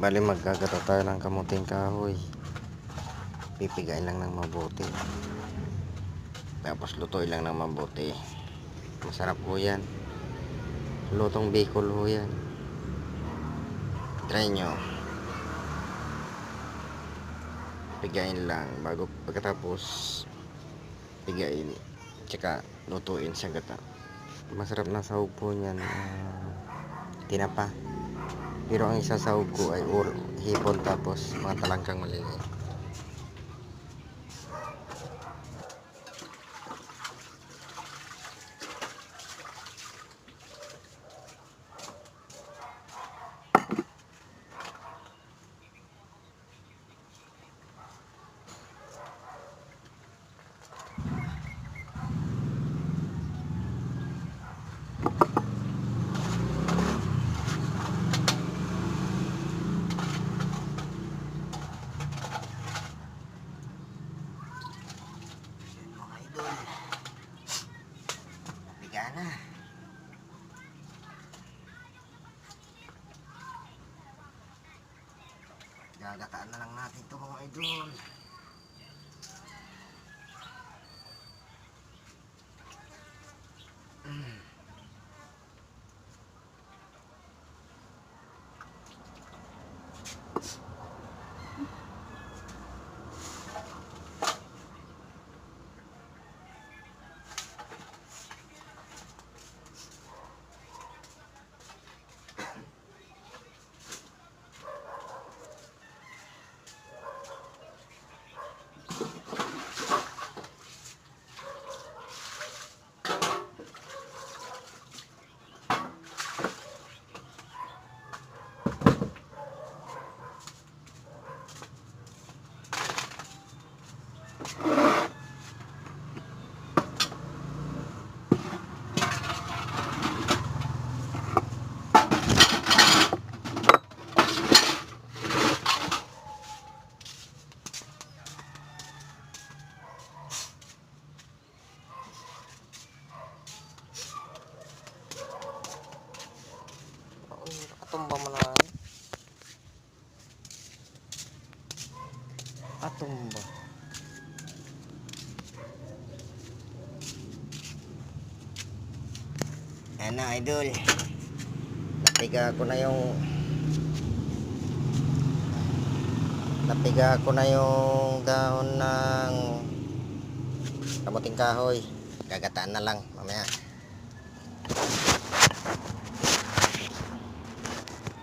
Bali magkagato tayo ng kamuting kahoy. Pipigain lang ng mabuti. Tapos lutuin lang ng mabuti. Masarap po yan. Lutong bicol ho yan. Try nyo. Pigain lang bago pagkatapos pigain. Tsaka lutuin sa gata. Masarap na sahog po niyan. ah, tinapa. Pero ang isa sahog ko ay ur, hipon tapos mga talangkang maliliit. Biga na. Gagataan na lang natin to mga idol. Atumba mo na. Atumba. Ano idol? Napiga ko na yung Napiga ko na yung dahon ng kamuting kahoy. Gagataan na lang mamaya.